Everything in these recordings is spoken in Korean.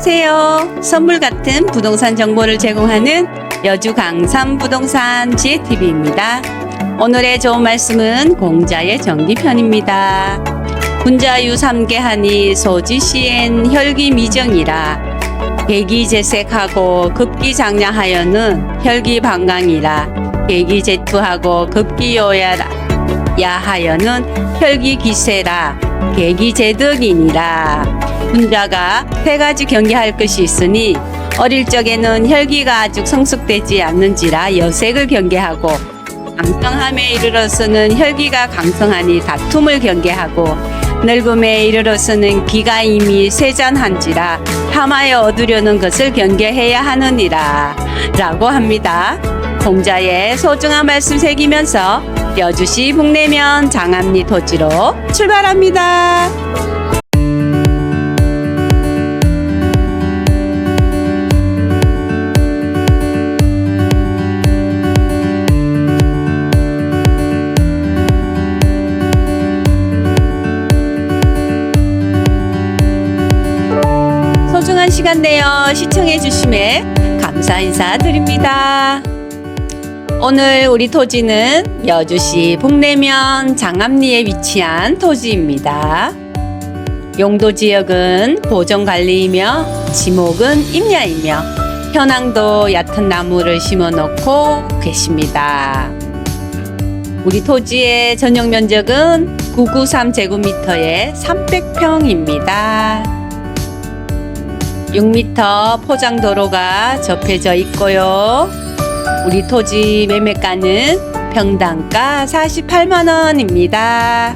안녕하세요. 선물 같은 부동산 정보를 제공하는 여주 강삼 부동산 지혜TV입니다. 오늘의 좋은 말씀은 공자의 정기편입니다. 군자유 삼계하니 소지시엔 혈기 미정이라 계기재색하고 급기장야하여는 혈기방강이라 계기제투하고 급기요야라 야하여는 혈기기세라 계기제득이니라 군자가 세 가지 경계할 것이 있으니 어릴 적에는 혈기가 아직 성숙되지 않는지라 여색을 경계하고 강성함에 이르러서는 혈기가 강성하니 다툼을 경계하고 늙음에 이르러서는 기가 이미 쇠잔한지라 탐하여 얻으려는 것을 경계해야 하느니라 라고 합니다. 공자의 소중한 말씀 새기면서 여주시 북내면 장암리 토지로 출발합니다. 시간 내어 시청해 주심에 감사 인사드립니다. 오늘 우리 토지는 여주시 북내면 장암리에 위치한 토지입니다. 용도 지역은 보정 관리이며 지목은 임야이며 현황도 얕은 나무를 심어 놓고 계십니다. 우리 토지의 전용 면적은 993제곱미터에 300평입니다. 6m 포장 도로가 접해져 있고요. 우리 토지 매매가는 평당가 48만 원입니다.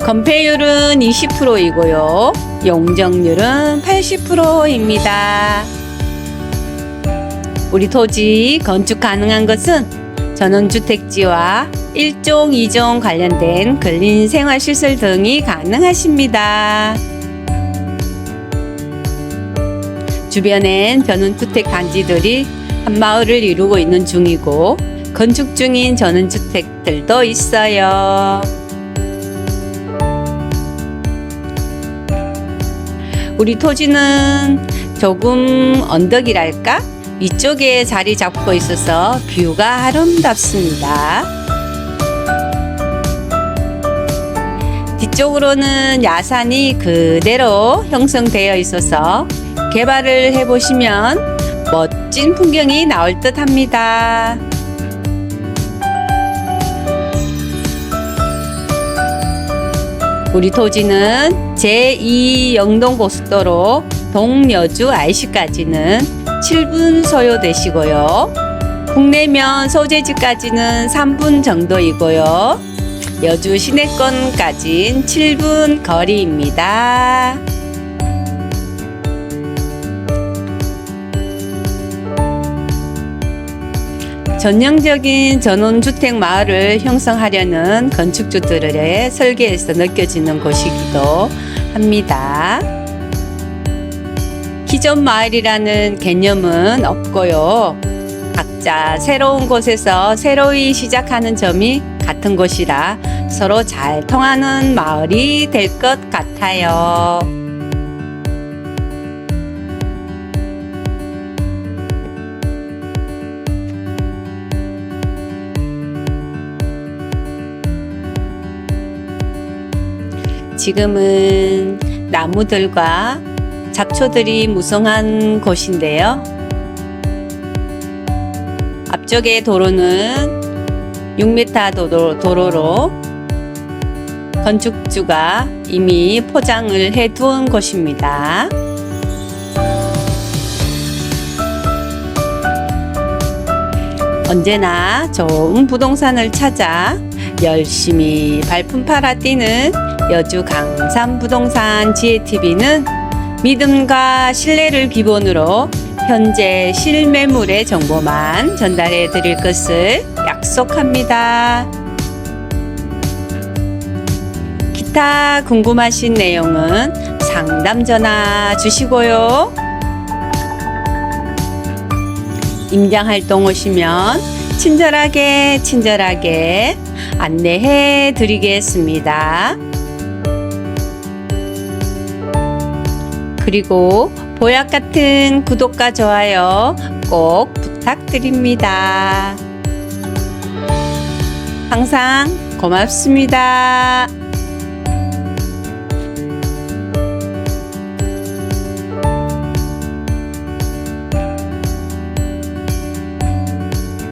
건폐율은 20%이고요. 용적률은 80%입니다. 우리 토지 건축 가능한 것은 전원주택지와 1종, 2종 관련된 근린 생활시설 등이 가능하십니다. 주변엔 전원주택 단지들이 한 마을을 이루고 있는 중이고 건축 중인 전원주택들도 있어요. 우리 토지는 조금 언덕이랄까? 이쪽에 자리 잡고 있어서 뷰가 아름답습니다. 뒤쪽으로는 야산이 그대로 형성되어 있어서 개발을 해보시면 멋진 풍경이 나올 듯 합니다. 우리 토지는 제2 영동고속도로 동여주 IC까지는 7분 소요되시고요. 국내면 소재지까지는 3분 정도이고요. 여주 시내권까진 7분 거리입니다. 전형적인 전원주택 마을을 형성하려는 건축주들의 설계에서 느껴지는 곳이기도 합니다. 기존 마을이라는 개념은 없고요. 각자 새로운 곳에서 새로이 시작하는 점이 같은 곳이라 서로 잘 통하는 마을이 될 것 같아요. 지금은 나무들과 잡초들이 무성한 곳인데요. 앞쪽의 도로는 6m 도로, 도로로 건축주가 이미 포장을 해 두은 곳입니다. 언제나 좋은 부동산을 찾아 열심히 발품 팔아 뛰는 여주 강산 부동산 지혜TV는 믿음과 신뢰를 기본으로 현재 실매물의 정보만 전달해 드릴 것을 약속합니다. 기타 궁금하신 내용은 상담 전화 주시고요. 임장 활동 오시면 친절하게 친절하게 안내해 드리겠습니다. 그리고 보약 같은 구독과 좋아요 꼭 부탁드립니다. 항상 고맙습니다.